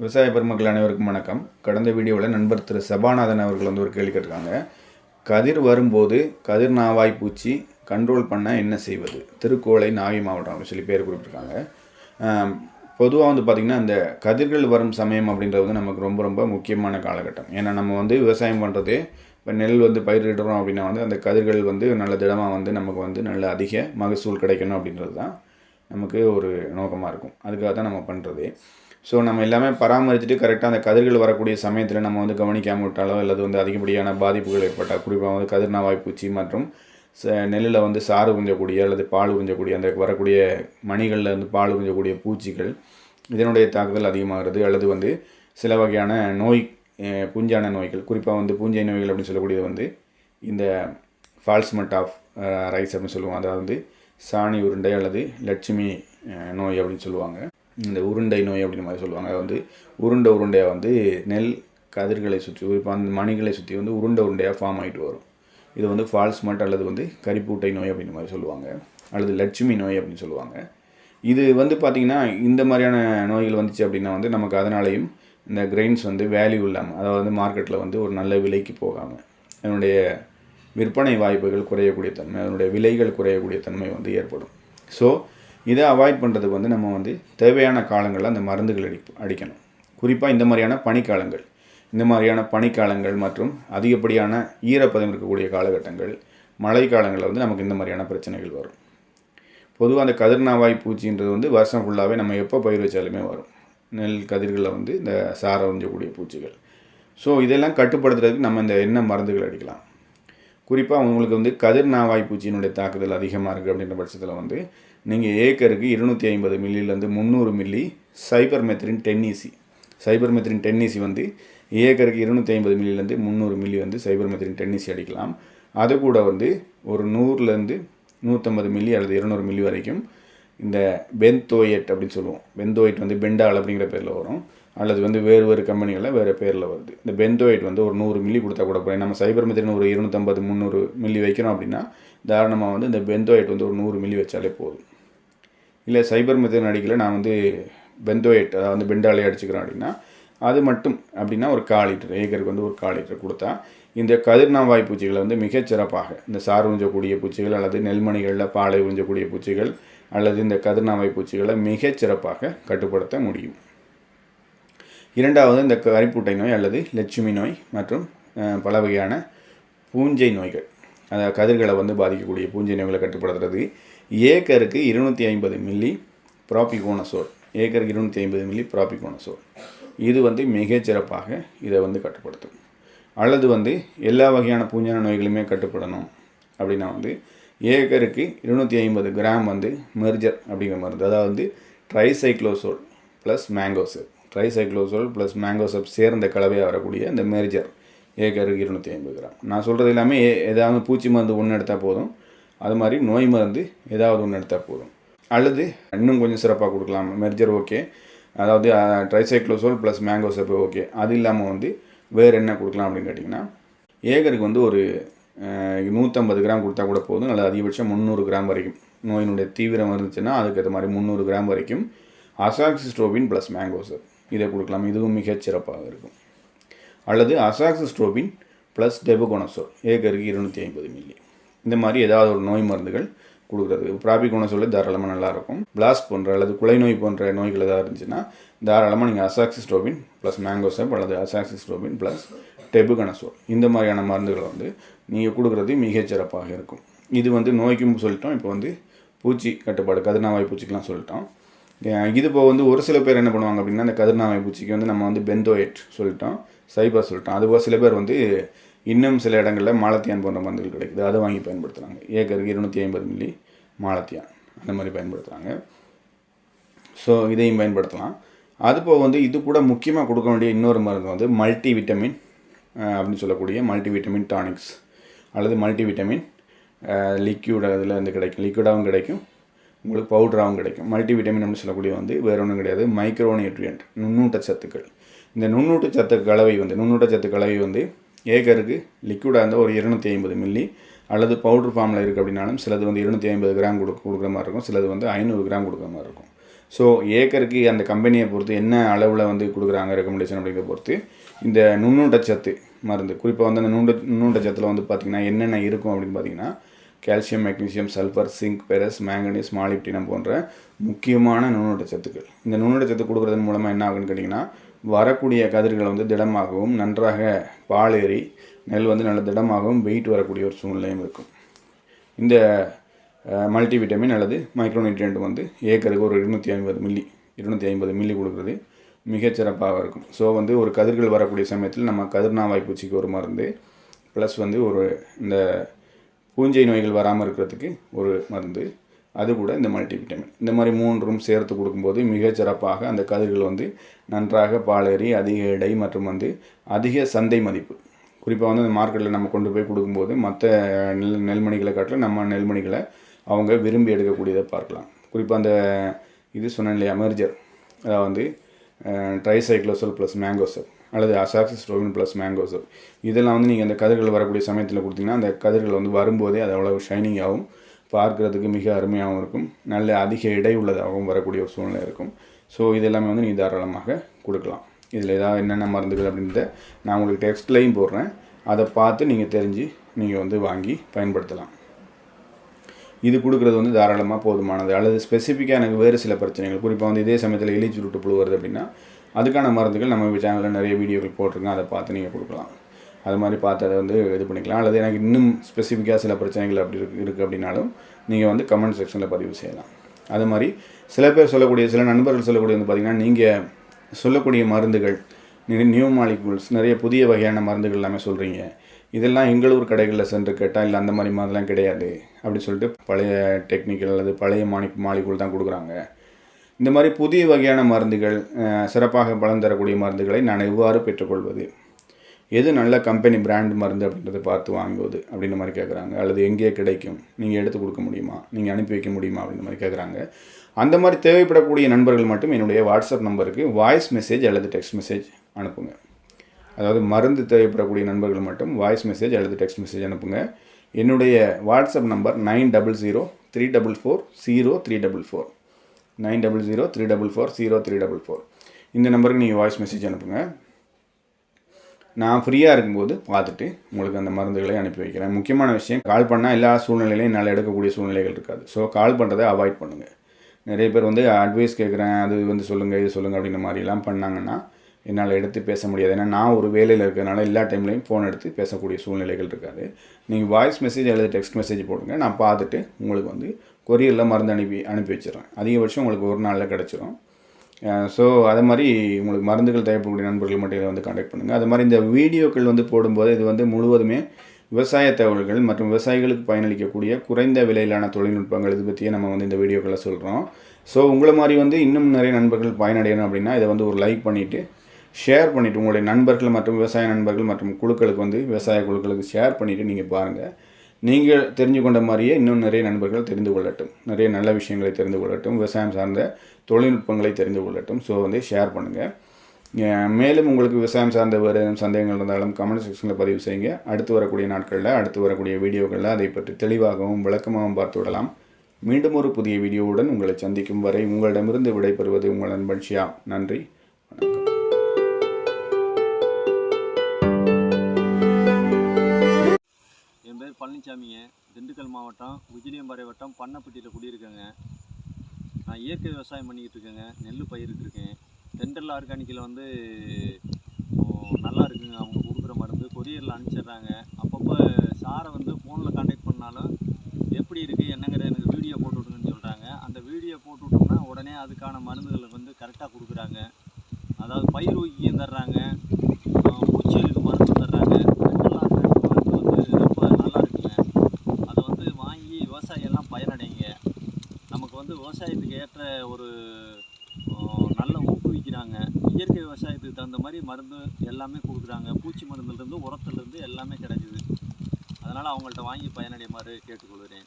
விவசாய பெருமக்கள் அனைவருக்கும் வணக்கம். கடந்த வீடியோவில் நண்பர் திரு சபாநாதன் அவர்கள் வந்து ஒரு கேள்வி கேட்டிருக்காங்க. கதிர் வரும்போது கதிர் நாவாய் பூச்சி கண்ட்ரோல் பண்ண என்ன செய்வது? திருக்கோளை நாகை மாவட்டம் அப்படின்னு சொல்லி பேர் கொடுத்துருக்காங்க. பொதுவாக வந்து பார்த்திங்கன்னா இந்த கதிர்கள் வரும் சமயம் அப்படின்றது வந்து நமக்கு ரொம்ப ரொம்ப முக்கியமான காலகட்டம். ஏன்னா நம்ம வந்து விவசாயம் பண்ணுறது இப்போ நெல் வந்து பயிரிடுறோம் அப்படின்னா வந்து அந்த கதிர்கள் வந்து நல்ல திடமாக வந்து நமக்கு வந்து நல்ல அதிக மகசூல் கிடைக்கணும் அப்படின்றது தான் நமக்கு ஒரு நோக்கமாக இருக்கும். அதுக்காக தான் நம்ம பண்ணுறது ஸோ நம்ம எல்லாமே பராமரிச்சுட்டு கரெக்டாக அந்த கதிர்கள் வரக்கூடிய சமயத்தில் நம்ம வந்து கவனிக்காமல் விட்டாலோ அல்லது வந்து அதிகப்படியான பாதிப்புகள் ஏற்பட்டால் குறிப்பாக வந்து கதிர்நாவாய் பூச்சி மற்றும் ச நெல்லில் வந்து சாறு உறிஞ்சக்கூடிய அல்லது பால் உறிஞ்சக்கூடிய அந்த வரக்கூடிய மணிகளில் வந்து பால் உறிஞ்சக்கூடிய பூச்சிகள் இதனுடைய தாக்குதல் அதிகமாகிறது. அல்லது வந்து சில வகையான நோய் புஞ்சான பூஞ்சான நோய்கள் குறிப்பாக வந்து பூஞ்சை நோய்கள் அப்படின்னு சொல்லக்கூடியது வந்து இந்த ஃபால்ஸ்மெட் ஆஃப் ரைஸ் அப்படின்னு சொல்லுவோம். அதாவது சாணி உருண்டை அல்லது லட்சுமி நோய் அப்படின்னு சொல்லுவாங்க. இந்த உருண்டை நோய் அப்படின்ற மாதிரி சொல்லுவாங்க. வந்து உருண்டை உருண்டையாக வந்து நெல் கதிர்களை சுற்றி இப்போ அந்த மணிகளை சுற்றி வந்து உருண்டை உருண்டையாக ஃபார்ம் ஆகிட்டு வரும். இது வந்து ஃபால்ஸ் மட் அல்லது வந்து கரிப்பூட்டை நோய் அப்படின்ற மாதிரி சொல்லுவாங்க. அல்லது லட்சுமி நோய் அப்படின்னு சொல்லுவாங்க. இது வந்து பார்த்திங்கன்னா இந்த மாதிரியான நோய்கள் வந்துச்சு அப்படின்னா வந்து நமக்கு அதனாலையும் இந்த கிரெயின்ஸ் வந்து வேல்யூ இல்லாமல் அதாவது வந்து மார்க்கெட்டில் வந்து ஒரு நல்ல விலைக்கு போகாமல் அதனுடைய விற்பனை வாய்ப்புகள் குறையக்கூடிய தன்மை அதனுடைய விலைகள் குறையக்கூடிய தன்மை வந்து ஏற்படும். ஸோ இதை அவாய்ட் பண்ணுறதுக்கு வந்து நம்ம வந்து தேவையான காலங்களில் அந்த மருந்துகள் அடி அடிக்கணும். குறிப்பாக இந்த மாதிரியான பனிக்காலங்கள் இந்த மாதிரியான பனிக்காலங்கள் மற்றும் அதிகப்படியான ஈரப்பதம் இருக்கக்கூடிய காலகட்டங்கள் மழை காலங்களில் வந்து நமக்கு இந்த மாதிரியான பிரச்சனைகள் வரும். பொதுவாக அந்த கதிர்நாவாய் பூச்சின்றது வந்து வருஷம் ஃபுல்லாகவே நம்ம எப்போ பயிர் வச்சாலுமே வரும். நெல் கதிர்களில் வந்து இந்த சாரை உறிஞ்சக்கூடிய பூச்சிகள். ஸோ இதெல்லாம் கட்டுப்படுத்துறதுக்கு நம்ம இந்த என்ன மருந்துகள் அடிக்கலாம்? குறிப்பாக உங்களுக்கு வந்து கதிர்நாவாய் பூச்சியினுடைய தாக்குதல் அதிகமாக இருக்குது அப்படின்ற பட்சத்தில் வந்து நீங்கள் ஏக்கருக்கு இருநூற்றி ஐம்பது மில்லிலேருந்து முந்நூறு milli cypermethrin ten EC. Cypermethrin ten EC வந்து ஏக்கருக்கு இருநூற்றி ஐம்பது மில்லிலேருந்து முந்நூறு மில்லி வந்து சைபர் மெத்ரின் டென்னிசி அடிக்கலாம். அது கூட வந்து ஒரு நூறுலேருந்து நூற்றம்பது மில்லி அல்லது இருநூறு மில்லி வரைக்கும் இந்த பென்தோயட் அப்படின்னு சொல்லுவோம். பென்தோயட் வந்து பெண்டால் அப்படிங்கிற பேரில் வரும். அல்லது வந்து வேறு வேறு கம்பெனிகளில் வேறு பேரில் வருது. இந்த பென்தோயட் வந்து ஒரு நூறு மில்லி கொடுத்தா கூட போய் நம்ம சைபர் மெத்திரின் ஒரு இருநூற்றம்பது முந்நூறு மில்லி வைக்கிறோம் அப்படின்னா தாராளமாக வந்து இந்த பெந்தோயிட் வந்து ஒரு நூறு மில்லி வச்சாலே போதும். இல்லை சைபர் மெத்திரின் அடிக்கல நான் வந்து பெந்தோயிட் அதாவது வந்து பெண்டாலே அடிச்சுக்கிறேன் அப்படின்னா அது மட்டும் அப்படின்னா ஒரு கால் லிட்டர் ஏக்கருக்கு வந்து ஒரு கால் லிட்டர் கொடுத்தா இந்த கதிர்நாவாய் பூச்சிகளை வந்து மிகச்சிறப்பாக இந்த சார் உறிஞ்சக்கூடிய பூச்சிகள் அல்லது நெல்மணிகளில் பாலை உறிஞ்சக்கூடிய பூச்சிகள் அல்லது இந்த கதிர்நாவாய் பூச்சிகளை மிகச்சிறப்பாக கட்டுப்படுத்த முடியும். இரண்டாவது இந்த கரிப்பூட்டை நோய் அல்லது லட்சுமி நோய் மற்றும் பல வகையான பூஞ்சை நோய்கள். அதாவது கதிர்களை வந்து பாதிக்கக்கூடிய பூஞ்சை நோய்களை கட்டுப்படுத்துறது. ஏக்கருக்கு இருநூற்றி ஐம்பது மில்லி ப்ராபிகோனசோல். ஏக்கருக்கு இருநூற்றி ஐம்பது மில்லி ப்ராபிகோனசோல். இது வந்து மிகச்சிறப்பாக இதை வந்து கட்டுப்படுத்தும். அல்லது வந்து எல்லா வகையான பூஞ்சான நோய்களுமே கட்டுப்படணும். அப்படின்னா வந்து ஏக்கருக்கு இருநூற்றி ஐம்பது கிராம் வந்து மெர்ஜர் அப்படிங்கிற மருந்து. அதாவது வந்து tricyclazole plus mancozeb. Tricyclazole plus mancozeb சேர்ந்த கலவையாக வரக்கூடிய இந்த மேர்ஜர் ஏக்கருக்கு இருநூற்றி ஐம்பது கிராம். நான் சொல்கிறது எல்லாமே ஏ- ஏதாவது பூச்சி மருந்து ஒன்று எடுத்தால் போதும். அது மாதிரி நோய் மருந்து ஏதாவது ஒன்று எடுத்தால் போதும். அல்லது இன்னும் கொஞ்சம் சிறப்பாக கொடுக்கலாம். மெர்ஜர் ஓகே அதாவது ட்ரைசைக்ளோசோல் ப்ளஸ் மேங்கோசப் ஓகே அது இல்லாமல் வந்து வேறு என்ன கொடுக்கலாம் அப்படின்னு கேட்டிங்கன்னா ஏக்கருக்கு வந்து ஒரு நூற்றம்பது கிராம் கொடுத்தா கூட போதும். அல்லது அதிகபட்சம் முந்நூறு கிராம் வரைக்கும். நோயினுடைய தீவிரம் இருந்துச்சுன்னா அதுக்கேற்ற மாதிரி முந்நூறு கிராம் வரைக்கும். அசாக்சிஸ்ட்ரோபின் ப்ளஸ் மேங்கோசப் இதை கொடுக்கலாம். இதுவும் மிகச் சிறப்பாக இருக்கும். அல்லது அசாக்சிஸ்ட்ரோபின் ப்ளஸ் டெபகோனசோல் ஏக்கருக்கு இருநூற்றி ஐம்பது மில்லி இந்த மாதிரி ஏதாவது ஒரு நோய் மருந்துகள் கொடுக்குறது ப்ராபிகோனசோல் தாராளமாக நல்லாயிருக்கும் பிளாஸ்ட் போன்ற அல்லது குலை நோய் போன்ற நோய்கள் ஏதாவது இருந்துச்சுன்னா தாராளமாக நீங்கள் அசாக்சிஸ்ட்ரோபின் ப்ளஸ் மேங்கோசப் அல்லது அசாக்சிஸ்ட்ரோபின் ப்ளஸ் டெபுகனசோல் இந்த மாதிரியான மருந்துகளை வந்து நீங்கள் கொடுக்குறது மிகச் சிறப்பாக இருக்கும். இது வந்து நோய்க்கும் சொல்லிட்டோம். இப்போ வந்து பூச்சி கட்டுப்பாடு கதிர்நாவாய் பூச்சிக்கெலாம் சொல்லிட்டோம். இது இப்போ வந்து ஒரு சில பேர் என்ன பண்ணுவாங்க அப்படின்னா அந்த கதிர்நாமை பூச்சிக்கு வந்து நம்ம வந்து பெந்தோயட் சொல்லிட்டோம் சைபர் சொல்லிட்டோம். அதுபோக சில பேர் வந்து இன்னும் சில இடங்களில் மாலத்தியான் போன்ற மருந்துகள் கிடைக்குது. அதை வாங்கி பயன்படுத்துகிறாங்க ஏக்கருக்கு இருநூற்றி ஐம்பது மில்லி மாலத்தியான் அந்த மாதிரி பயன்படுத்துகிறாங்க ஸோ இதையும் பயன்படுத்தலாம். அதுபோக வந்து இது கூட முக்கியமாக கொடுக்க வேண்டிய இன்னொரு மருந்து வந்து மல்டி விட்டமின் அப்படின்னு சொல்லக்கூடிய மல்டி விட்டமின் டானிக்ஸ் அல்லது மல்டி விட்டமின் லிக்யூட் அதில் வந்து கிடைக்கும். லிக்யூடாகவும் கிடைக்கும். உங்களுக்கு பவுடராகவும் கிடைக்கும். மல்டி விட்டமின் அப்படின்னு சொல்லக்கூடிய வந்து வேறு ஒன்றும் கிடையாது. மைக்ரோ நியூட்ரியன்ட் நுண்ணூட்ட சத்துக்கள். இந்த நுண்ணூட்ட சத்து கலவை வந்து நுண்ணூட்ட சத்து கலவை வந்து ஏக்கருக்கு லிக்விடாக இருந்தால் ஒரு இருநூற்றி ஐம்பது மில்லி அல்லது பவுடர் ஃபார்மில் இருக்குது அப்படின்னாலும் சிலது வந்து இருநூற்றி ஐம்பது கிராம் கொடு கொடுக்குற மாதிரி இருக்கும். சிலது வந்து ஐநூறு கிராம் கொடுக்குற மாதிரி இருக்கும். ஸோ ஏக்கருக்கு அந்த கம்பெனியை பொறுத்து என்ன அளவில் வந்து கொடுக்குறாங்க ரெக்கமெண்டேஷன் அப்படிங்கிறத பொறுத்து இந்த நுண்ணூட்டச்சத்து மருந்து குறிப்பாக வந்து அந்த நுண்ணூட்ட சத்தில் வந்து பார்த்திங்கன்னா என்னென்ன இருக்கும் அப்படின்னு பார்த்தீங்கன்னா calcium magnesium sulphur zinc ferrous manganese molybdenum போன்ற முக்கியமான நுண்ணூட்டச்சத்துக்கள் இந்த நுண்ணூட்டச்சத்து கொடுக்குறதன் மூலமாக என்ன ஆகுன்னு கேட்டிங்கன்னா வரக்கூடிய கதிர்கள் வந்து திடமாகவும் நன்றாக பாலேறி நெல் வந்து நல்ல திடமாகவும் வெயிட் வரக்கூடிய ஒரு சூழ்நிலையும் இருக்கும். இந்த மல்டி விட்டமின் அல்லது மைக்ரோநியூட்ரியன்ட் வந்து ஏக்கருக்கு ஒரு இருநூற்றி ஐம்பது மில்லி இருநூற்றி ஐம்பது மில்லி கொடுக்குறது மிகச்சிறப்பாக இருக்கும். ஸோ வந்து ஒரு கதிர்கள் வரக்கூடிய சமயத்தில் நம்ம கதிர்னா பூச்சிக்கு ஒரு மருந்து ப்ளஸ் வந்து ஒரு இந்த பூஞ்சை நோய்கள் வராமல் இருக்கிறதுக்கு ஒரு மருந்து அது கூட இந்த மல்டிவிட்டமின் இந்த மாதிரி மூன்றும் சேர்த்து கொடுக்கும்போது மிகச்சிறப்பாக அந்த கதிர்கள் வந்து நன்றாக பாலேறி அதிக எடை மற்றும் வந்து அதிக சந்தை மதிப்பு. குறிப்பாக வந்து அந்த மார்க்கெட்டில் நம்ம கொண்டு போய் கொடுக்கும்போது மற்ற நெல் நெல்மணிகளை காட்டிலும் நம்ம நெல்மணிகளை அவங்க விரும்பி எடுக்கக்கூடியதை பார்க்கலாம். குறிப்பாக அந்த இது சொன்னேன் இல்லையா மெர்ஜர் அதாவது வந்து ட்ரைசைக்ளோசல் ப்ளஸ் மேங்கோசல் அல்லது அசாக்சிஸ்ட்ரோவின் ப்ளஸ் மேங்கோசல் இதெல்லாம் வந்து நீங்கள் அந்த கதிர்கள் வரக்கூடிய சமயத்தில் கொடுத்தீங்கன்னா அந்த கதிர்கள் வந்து வரும்போதே அது அவ்வளோ ஷைனிங்காகவும் பார்க்குறதுக்கு மிக அருமையாகவும் இருக்கும். நல்ல அதிக இடை உள்ளதாகவும் வரக்கூடிய ஒரு சூழ்நிலை இருக்கும். ஸோ இதெல்லாமே வந்து நீங்கள் தாராளமாக கொடுக்கலாம். இதில் ஏதாவது என்னென்ன மருந்துகள் அப்படின்றத நான் உங்களுக்கு டெக்ஸ்ட்லையும் போடுறேன். அதை பார்த்து நீங்கள் தெரிஞ்சு நீங்கள் வந்து வாங்கி பயன்படுத்தலாம். இது கொடுக்குறது வந்து தாராளமாக போதுமானது. அல்லது ஸ்பெசிஃபிக்காக எனக்கு வேறு சில பிரச்சனைகள். குறிப்பாக வந்து இதே சமயத்தில் எலி சுருட்டு புழு வருது அப்படின்னா அதுக்கான மருந்துகள் நம்ம சேனலில் நிறைய வீடியோக்கள் போட்டிருக்கோம். அதை பார்த்து நீங்கள் கொடுக்கலாம். அது மாதிரி பார்த்து அதை வந்து இது பண்ணிக்கலாம். அல்லது எனக்கு இன்னும் ஸ்பெசிஃபிக்காக சில பிரச்சனைகள் அப்படி இருக்கு இருக்குது அப்படின்னாலும் நீங்கள் வந்து கமெண்ட் செக்ஷனில் பதிவு செய்யலாம். அது மாதிரி சில பேர் சொல்லக்கூடிய சில நண்பர்கள் சொல்லக்கூடிய வந்து பார்த்திங்கன்னா நீங்கள் சொல்லக்கூடிய மருந்துகள் நியூ மாலிகூல்ஸ் நிறைய புதிய வகையான மருந்துகள் எல்லாமே சொல்கிறீங்க இதெல்லாம் எங்களூர் கடைகளில் சென்று கேட்டால் இல்லை அந்த மாதிரி மாதிரிலாம் கிடையாது அப்படி சொல்லிட்டு பழைய டெக்னிக்கல் அல்லது பழைய மானி மாலிகூல் தான் கொடுக்குறாங்க. இந்த மாதிரி புதிய வகையான மருந்துகள் சிறப்பாக பலன் தரக்கூடிய மருந்துகளை நான் எவ்வாறு பெற்றுக்கொள்வது? எது நல்ல கம்பெனி பிராண்ட் மருந்து அப்படின்றத பார்த்து வாங்குவது? அப்படின்ற மாதிரி கேட்குறாங்க அல்லது எங்கே கிடைக்கும்? நீங்கள் எடுத்து கொடுக்க முடியுமா? நீங்கள் அனுப்பி வைக்க முடியுமா? அப்படின்ற மாதிரி கேட்குறாங்க அந்த மாதிரி தேவைப்படக்கூடிய நண்பர்கள் மட்டும் என்னுடைய வாட்ஸ்அப் நம்பருக்கு வாய்ஸ் மெசேஜ் அல்லது டெக்ஸ்ட் மெசேஜ் அனுப்புங்க. அதாவது மருந்து தேவைப்படக்கூடிய நண்பர்கள் மட்டும் வாய்ஸ் மெசேஜ் அல்லது டெக்ஸ்ட் மெசேஜ் அனுப்புங்க. என்னுடைய WhatsApp number nine double zero three double four zero three double four. Nine double zero three double four zero three double four. இந்த நம்பருக்கு நீங்கள் வாய்ஸ் மெசேஜ் அனுப்புங்க. நான் ஃப்ரீயாக இருக்கும்போது பார்த்துட்டு உங்களுக்கு அந்த மருந்துகளை அனுப்பி வைக்கிறேன். முக்கியமான விஷயம் கால் பண்ணால் எல்லா சூழ்நிலையிலையும் என்னால் எடுக்கக்கூடிய சூழ்நிலைகள் இருக்காது. ஸோ கால் பண்ணுறதை அவாய்ட் பண்ணுங்கள் நிறைய பேர் வந்து அட்வைஸ் கேட்குறேன் அது வந்து சொல்லுங்கள் இது சொல்லுங்கள் அப்படின்ற மாதிரிலாம் பண்ணாங்கன்னா என்னால் எடுத்து பேச முடியாது. ஏன்னா நான் ஒரு வேலையில் இருக்கிறதுனால எல்லா டைம்லையும் ஃபோன் எடுத்து பேசக்கூடிய சூழ்நிலைகள் இருக்காது. நீங்கள் வாய்ஸ் மெசேஜ் அல்லது டெக்ஸ்ட் மெசேஜ் போடுங்க. நான் பார்த்துட்டு உங்களுக்கு வந்து கொரியரில் மருந்து அனுப்பி அனுப்பி வச்சிடுறேன். அதிகபட்சம் உங்களுக்கு ஒரு நாளில் கிடச்சிரும். ஸோ அதை மாதிரி உங்களுக்கு மருந்துகள் தேவைப்படக்கூடிய நண்பர்கள் மட்டும் இதை வந்து காண்டாக்ட் பண்ணுங்கள் அது மாதிரி இந்த வீடியோக்கள் வந்து போடும்போது இது வந்து முழுவதுமே விவசாய தகவல்கள் மற்றும் விவசாயிகளுக்கு பயனளிக்கக்கூடிய குறைந்த விலையிலான தொழில்நுட்பங்கள் இது பற்றியே நம்ம வந்து இந்த வீடியோக்களை சொல்கிறோம் ஸோ உங்களை மாதிரி வந்து இன்னும் நிறைய நண்பர்கள் பயனடையணும் அப்படின்னா இதை வந்து ஒரு லைக் பண்ணிவிட்டு ஷேர் பண்ணிவிட்டு உங்களுடைய நண்பர்கள் மற்றும் விவசாய நண்பர்கள் மற்றும் குழுக்களுக்கு வந்து விவசாய குழுக்களுக்கு ஷேர் பண்ணிவிட்டு நீங்கள் பாருங்கள் நீங்கள் தெரிஞ்சு கொண்ட மாதிரியே இன்னும் நிறைய நண்பர்கள் தெரிந்து கொள்ளட்டும். நிறைய நல்ல விஷயங்களை தெரிந்து கொள்ளட்டும். விவசாயம் சார்ந்த தொழில்நுட்பங்களை தெரிந்து கொள்ளட்டும். ஸோ வந்து ஷேர் பண்ணுங்கள் மேலும் உங்களுக்கு விவசாயம் சார்ந்த வேறு ஏதும் சந்தேகங்கள் இருந்தாலும் கமெண்ட் செக்ஷனில் பதிவு செய்யுங்க. அடுத்து வரக்கூடிய நாட்களில் அடுத்து வரக்கூடிய வீடியோக்களில் அதை பற்றி தெளிவாகவும் விளக்கமாகவும் பார்த்து விடலாம். மீண்டும் ஒரு புதிய வீடியோவுடன் உங்களை சந்திக்கும் வரை உங்களிடமிருந்து விடைபெறுவது உங்கள் நண்பன் ஷியா நன்றி. பேர் பழனிசாமிங்க திண்டுக்கல் மாவட்டம் உஜிலியம்பாறை வட்டம் பண்ணப்பட்டியில் குடியிருக்கேங்க. நான் இயற்கை விவசாயம் பண்ணிக்கிட்டு இருக்கேங்க. நெல் பயிரிட்டுருக்கேன் தென்றல் ஆர்கானிக்கில் வந்து நல்லா இருக்குங்க. அவங்க கொடுக்குற மருந்து கொரியரில் அனுப்பிச்சிடுறாங்க அப்பப்போ சாரை வந்து ஃபோனில் கான்டாக்ட் பண்ணாலும் எப்படி இருக்குது என்னங்கிற எனக்கு வீடியோ போட்டு விடுங்கன்னு சொல்கிறாங்க அந்த வீடியோ போட்டு விட்டோம்னா உடனே அதுக்கான மருந்துகளை வந்து கரெக்டாக கொடுக்குறாங்க அதாவது பயிர் ஊக்கியும் தர்றாங்க ஆஹ் பூச்சிகளுக்கு மருந்து தர்றாங்க தென்றல் ஆர்கானிக் மருந்து வந்து ரொம்ப நல்லா இருக்குங்க அதை வந்து வாங்கி விவசாயி எல்லாம் பயனடைங்க நமக்கு வந்து விவசாயத்துக்கு ஏற்ற ஒரு ஆஹ், நல்ல ஊக்குவிக்கிறாங்க இயற்கை அதுக்கு தகுந்த மாதிரி மருந்து எல்லாமே கொடுக்குறாங்க. பூச்சி மருந்துலேருந்து உரத்துலேருந்து எல்லாமே கிடைக்குது. அதனால் அவங்கள்ட்ட வாங்கி பயனடையுமாறு கேட்டுக்கொள்கிறேன்.